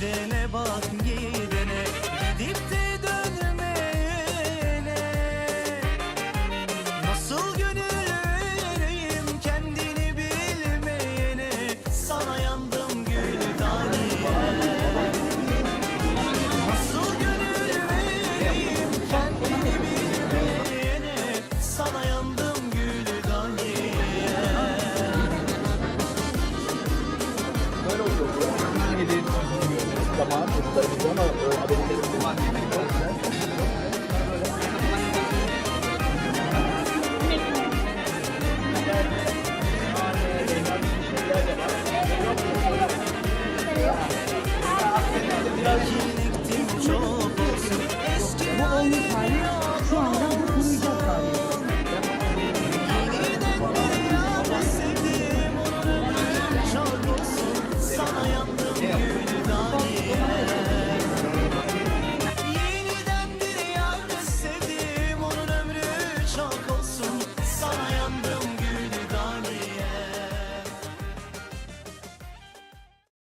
Gidene bak gidene Gidip de dönmeyene. Nasıl gönül vereyim kendini bilmeyene. Sana yandım gül tane. Nasıl gönül vereyim kendini bilmeyene. Sana yandım Böyle oluyor zaman çocuklarımızı ama haberlerimizi Biraz